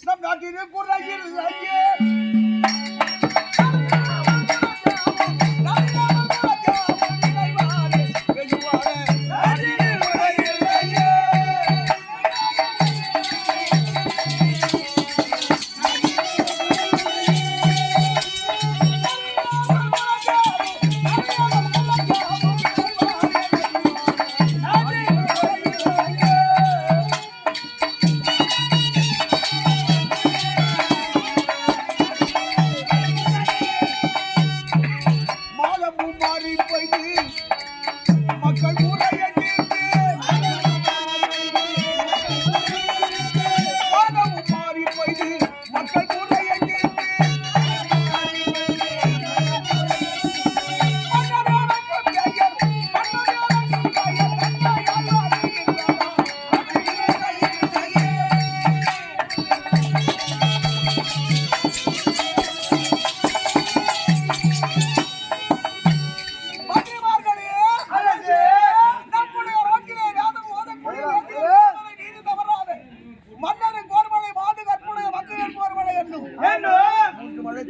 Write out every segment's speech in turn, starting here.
நம் நாட்டிலே குறையில் ஐயே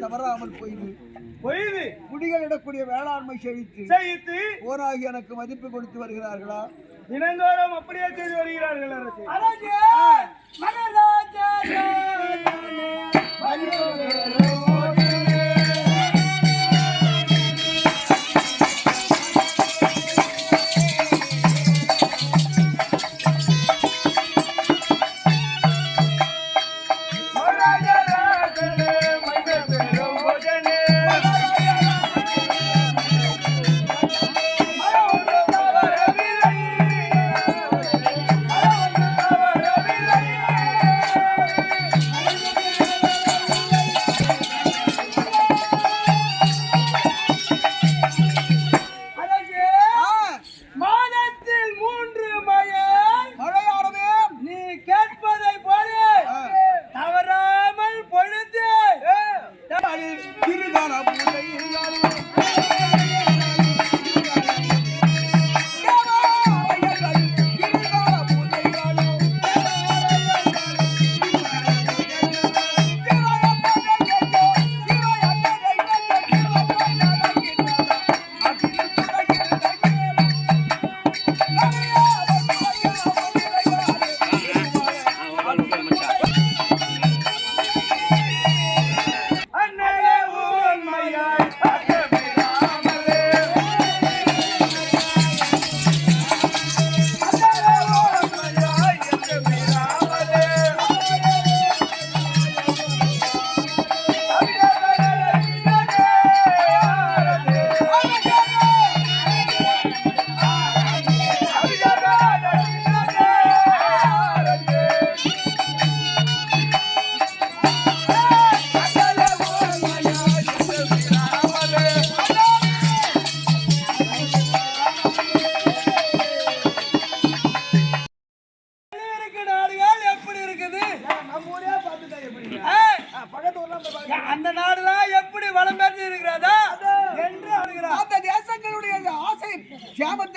தவறாமல் போயிது பொய்து குடிகளிடக்கூடிய வேளாண்மை செழித்து செய்து போராகி எனக்கு மதிப்பு கொடுத்து வருகிறார்களா? தினந்தோறும் அப்படியே செய்து வருகிறார்கள் அரசு. மகாராஜனே,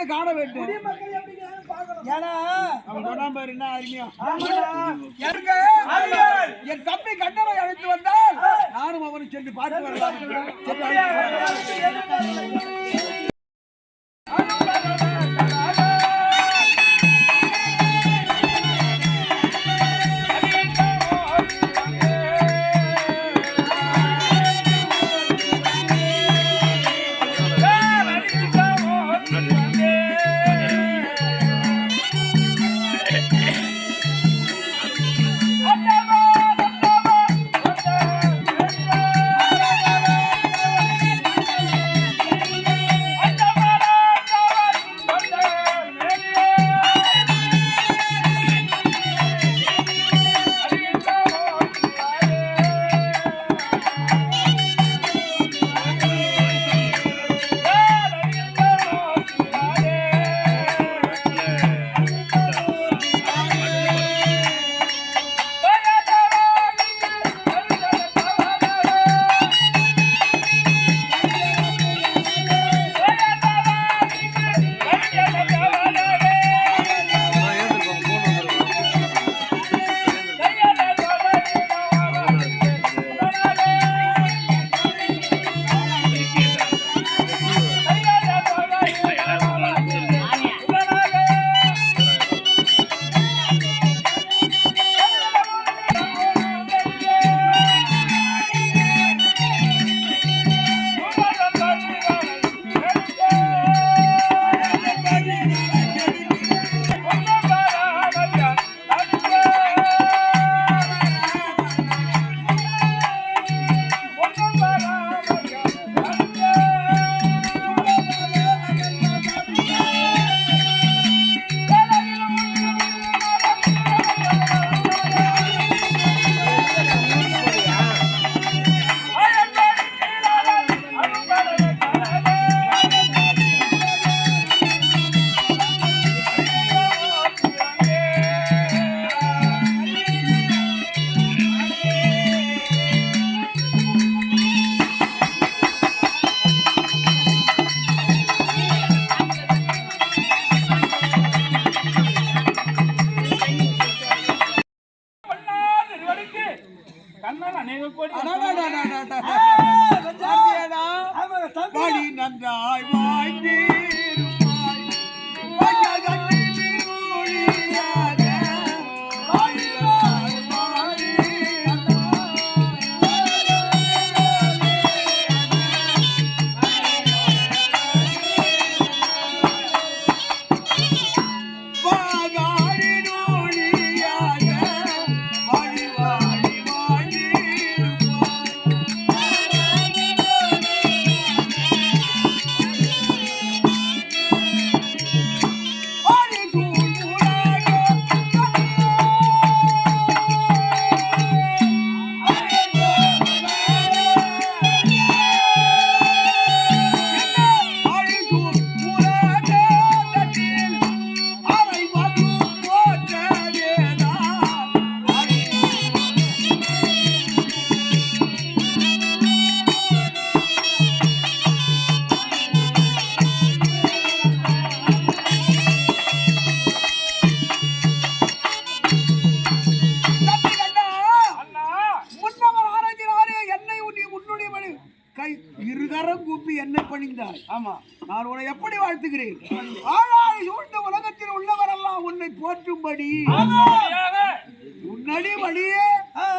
சேமத்தை காண வேண்டும். ஏன்னா அவன் சொன்னான் பாரு என்ன அருமையா. ஆமாடா. எனக்கு அறியாள். என் தம்பி கண்ணனை அழைத்து வந்தால் நானும் அவனை சென்று பார்த்து வரலாம் பணிந்தாய் ஆமா. நான் உன்னை எப்படி வாழ்த்துகிறேன்? ஆளாய் சூழ்ந்த உலகத்தில் உள்ளவரெல்லாம் உன்னை போற்றும்படி. உன்னடி வழியே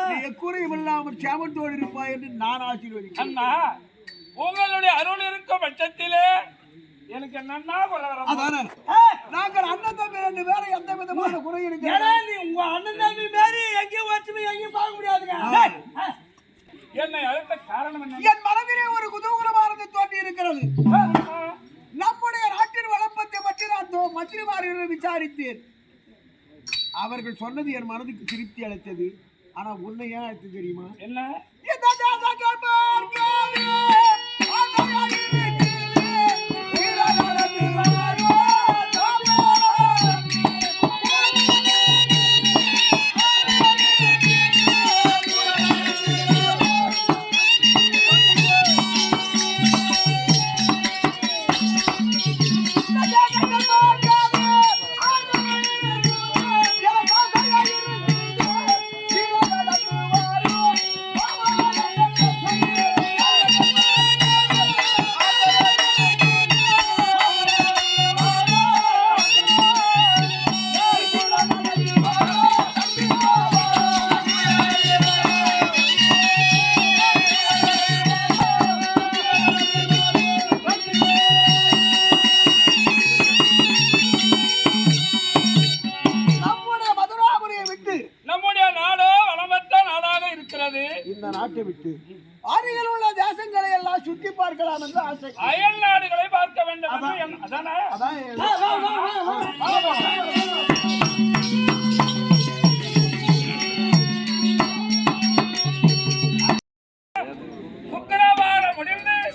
நீ எக்குறையும் இல்லாமல் சேமத்தோடு இருப்பாய் என்று நான் ஆசீர்வதிக்கிறேன். அண்ணா உங்களுடைய அருள் இருக்கும் பட்சத்திலே எனக்கு வர அதானே? நாங்கள் அண்ணன் தம்பி ரெண்டு பேரும் எந்த விதமான குறை நீ உங்க அண்ணன் தம்பி மாதிரி எங்கேயும் ஒற்றுமை எங்கேயும் பார்க்க முடியாதுங்க. என்னை அழைத்த காரணம் என்ன? என் மனதிலே ஒரு குதூகலமானது தோன்றி நம்முடைய நாட்டின் வளப்பத்தை பற்றி நான் மந்திரிமார்களிடம் விசாரித்தேன். அவர்கள் சொன்னது என் மனதுக்கு திருப்தி அளித்தது. ஆனா உன்னை ஏன் அழைத்து தெரியுமா? என்ன?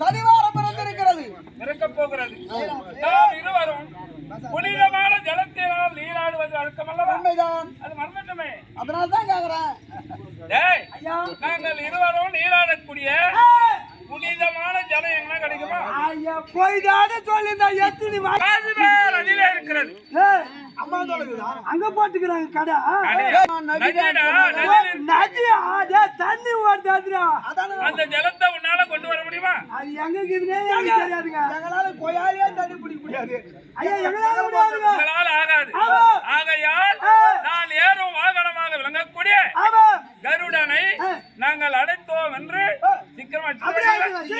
சனிவாரம் பிறந்திருக்கிறது. இருக்கப் போகிறது. நாம் இருவரும் புனிதமான ஜலத்தினால் நீராடுவது வழக்கமல்லவா உண்மைதான். அது மறந்துட்டுமே. அதனால தான் கேக்குறேன். டேய் ஐயா. நாங்கள் இருவரும் நீராடக்கூடிய புனிதமான ஜலம் எங்க கிடைக்குமா? ஐயா போய் தானே சொல்லியிருந்தா எத்தனை நதியிலே இருக்கிறது. அங்க போட்டுக்கிறாங்க கடை. நதியா? தண்ணி ஓடுதாதுடா அதானே. அந்த ஜலத்தை உன்னால கொண்டு வர முடியுமா? அது எங்க இருக்குதுன்னே எனக்கு தெரியாதுங்க. எங்களால கொயாலே தண்ணி பிடிக்க முடியாது. ஐயா எங்களால முடியாதுங்க உங்களால் ஆகாது. ஆகையால். நான் ஏறும் வாகனமாக விளங்கக்கூடிய கருடனை. நாங்கள் அடைத்தோம் என்று விக்ரமாட்சி